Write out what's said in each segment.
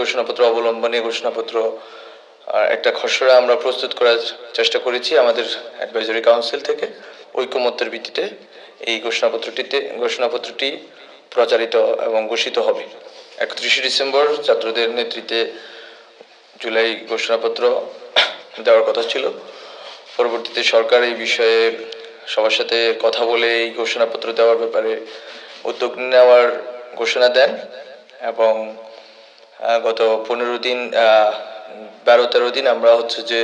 ঘোষণাপত্র অবলম্বনে ঘোষণাপত্র একটা খসড়া আমরা প্রস্তুত করার চেষ্টা করেছি আমাদের অ্যাডভাইজরি কাউন্সিল থেকে। ঐকমত্যের ভিত্তিতে এই ঘোষণাপত্রটিতে, ঘোষণাপত্রটি প্রচারিত এবং ঘোষিত হবে। একত্রিশে ডিসেম্বর ছাত্রদের নেতৃত্বে জুলাই ঘোষণাপত্র দেওয়ার কথা ছিল। পরবর্তীতে সরকার এই বিষয়ে সবার সাথে কথা বলে এই ঘোষণাপত্র দেওয়ার ব্যাপারে উদ্যোগ নেওয়ার ঘোষণা দেন এবং গত পনেরো দিন বারো, তেরো দিন আমরা হচ্ছে যে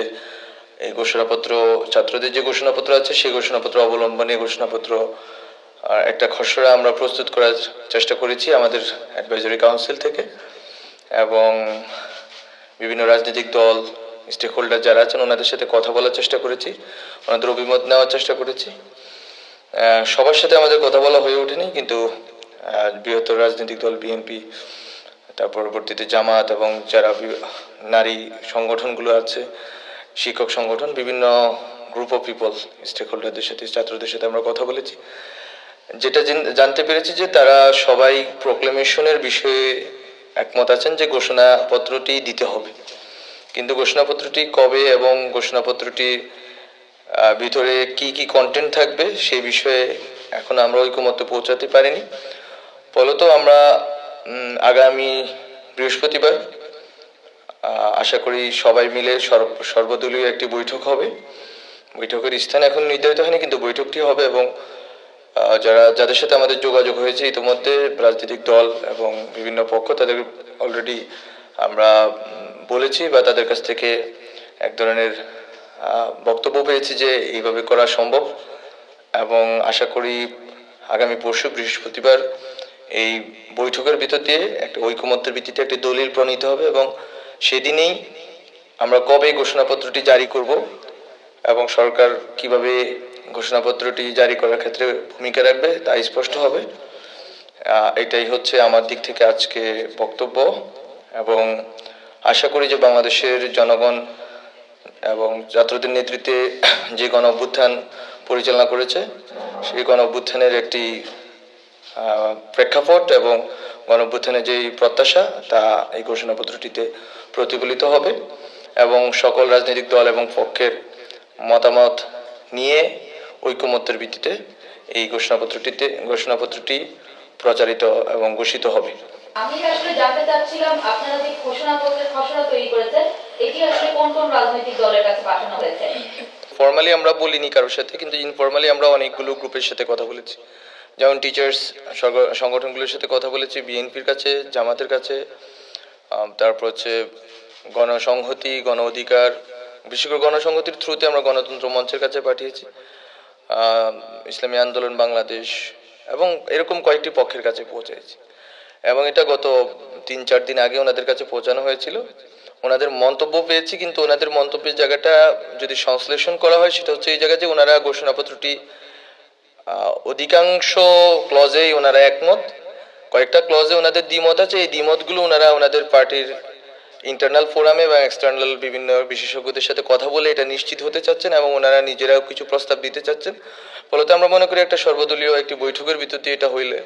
এই ঘোষণাপত্র, ছাত্রদের যে ঘোষণাপত্র আছে, সেই ঘোষণাপত্র অবলম্বনে ঘোষণাপত্র একটা খসড়া আমরা প্রস্তুত করার চেষ্টা করেছি আমাদের অ্যাডভাইজরি কাউন্সিল থেকে এবং বিভিন্ন রাজনৈতিক দল স্টেক হোল্ডার যারা আছেন, ওনাদের সাথে কথা বলার চেষ্টা করেছি, ওনাদের অভিমত নেওয়ার চেষ্টা করেছি। সবার সাথে আমাদের কথা বলা হয়ে ওঠেনি, কিন্তু বৃহত্তর রাজনৈতিক দল বিএনপি তার পরবর্তীতে জামাত এবং যারা নারী সংগঠনগুলো আছে শিক্ষক সংগঠন বিভিন্ন গ্রুপ অফ পিপল স্টেক হোল্ডারদের সাথে ছাত্রদের সাথে আমরা কথা বলেছি। যেটা জানতে পেরেছি যে তারা সবাই প্রোক্লেমেশনের বিষয়ে একমত আছেন যে ঘোষণাপত্রটি দিতে হবে। কিন্তু ঘোষণাপত্রটি কবে এবং ঘোষণাপত্রটির আহ, ভিতরে কি কি কন্টেন্ট থাকবে সেই বিষয়ে এখন আমরা ঐকমত্য পৌঁছাতে পারিনি। ফলত আমরা আগামী বৃহস্পতিবার আশা করি সবাই মিলে সর্ব- সর্বদলীয় একটি বৈঠক হবে। বৈঠকের স্থান এখন নির্ধারিত হয়নি, কিন্তু বৈঠকটি হবে এবং যারা, যাদের সাথে আমাদের যোগাযোগ হয়েছে ইতিমধ্যে রাজনৈতিক দল এবং বিভিন্ন পক্ষ, তাদের অলরেডি আমরা বলেছি বা তাদের কাছ থেকে এক ধরনের বক্তব্য পেয়েছি যে এইভাবে করা সম্ভব এবং আশা করি আগামী পরশু বৃহস্পতিবার এই বৈঠকের ভিতর দিয়ে একটা ঐকমত্যের ভিত্তিতে একটি দলিল প্রণীত হবে এবং সেদিনেই আমরা কবে ঘোষণাপত্রটি জারি করব এবং সরকার কীভাবে ঘোষণাপত্রটি জারি করার ক্ষেত্রে ভূমিকা রাখবে তা স্পষ্ট হবে। এটাই হচ্ছে আমার দিক থেকে আজকে বক্তব্য এবং আশা করি যে বাংলাদেশের জনগণ এবং ছাত্রদের নেতৃত্বে যে গণ অভ্যুত্থান পরিচালনা করেছে, সেই গণ অভ্যুত্থানের একটি প্রেক্ষাপট এবং গণ অভ্যুত্থানের যেই প্রত্যাশা তা এই ঘোষণাপত্রটিতে প্রতিফলিত হবে এবং সকল রাজনৈতিক দল এবং পক্ষের মতামত নিয়ে ঐকমত্যের ভিত্তিতে এই ঘোষণাপত্রটিতে ঘোষণাপত্রটি প্রচারিত এবং ঘোষিত হবে। আমি আসলে জানতে চাচ্ছিলাম আপনারা যে ঘোষণাপত্রের খসড়া তৈরি করেছেন এটি আসলে কোন কোন রাজনৈতিক দলের কাছে পাঠানো হয়েছে? ফর্মালি আমরা বলিনি কারোর সাথে কিন্তু ইনফর্মালি আমরা অনেকগুলো গ্রুপের সাথে কথা বলেছি। যেমন টিচার্স সংগঠনগুলোর সাথে কথা বলেছি বিএনপির কাছে, জামাতের কাছে তারপর হচ্ছে গণসংহতি গণ অধিকার বিশেষ করে গণসংহতির থ্রুতে আমরা গণতন্ত্র মঞ্চের কাছে পাঠিয়েছি ইসলামী আন্দোলন বাংলাদেশ, এবং এরকম কয়েকটি পক্ষের কাছে পৌঁছেছি। এবং এটা গত তিন, চার দিন আগে ওনাদের কাছে পৌঁছানো হয়েছিল। ওনাদের মন্তব্য পেয়েছি, কিন্তু ওনাদের মন্তব্যের জায়গাটা যদি সংশ্লেষণ করা হয়, সেটা হচ্ছে এই জায়গায় যে ওনারা ঘোষণাপত্রটি অধিকাংশ ক্লজেই ওনারা একমত। কয়েকটা ক্লজে ওনাদের দ্বিমত আছে। এই দ্বিমতগুলো ওনারা ওনাদের পার্টির ইন্টারনাল ফোরামে বা এক্সটার্নাল বিভিন্ন বিশেষজ্ঞদের সাথে কথা বলে এটা নিশ্চিত হতে চাচ্ছেন এবং ওনারা নিজেরাও কিছু প্রস্তাব দিতে চাচ্ছেন। ফলত আমরা মনে করি একটা সর্বদলীয় একটি বৈঠকের ভিতর এটা হইলে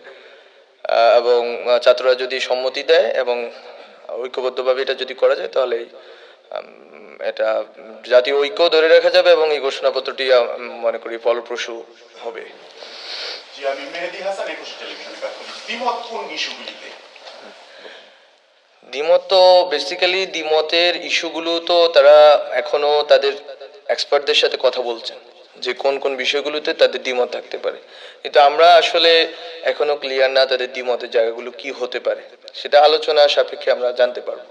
এবং ছাত্ররা যদি সম্মতি দেয় এবং ঐক্যবদ্ধভাবে এটা যদি করা যায় তাহলে এটা জাতীয় ঐক্য ধরে রাখা যাবে এবং এই ঘোষণাপত্রটি মনে করি ফলপ্রসূ হবে। আমি মেহেদি হাসান একুশ টেলিভিশন প্রার্থী দ্বিমত কোন ইস্যুগুলিতে? দ্বিমত তো বেসিক্যালি দ্বিমতের ইস্যুগুলো তো তারা এখনও তাদের এক্সপার্টদের সাথে কথা বলছেন যে কোন কোন বিষয়গুলোতে তাদের দ্বিমত থাকতে পারে। কিন্তু আমরা আসলে এখনও ক্লিয়ার না তাদের দ্বিমতের জায়গাগুলো কি হতে পারে। সেটা আলোচনা সাপেক্ষে আমরা জানতে পারব।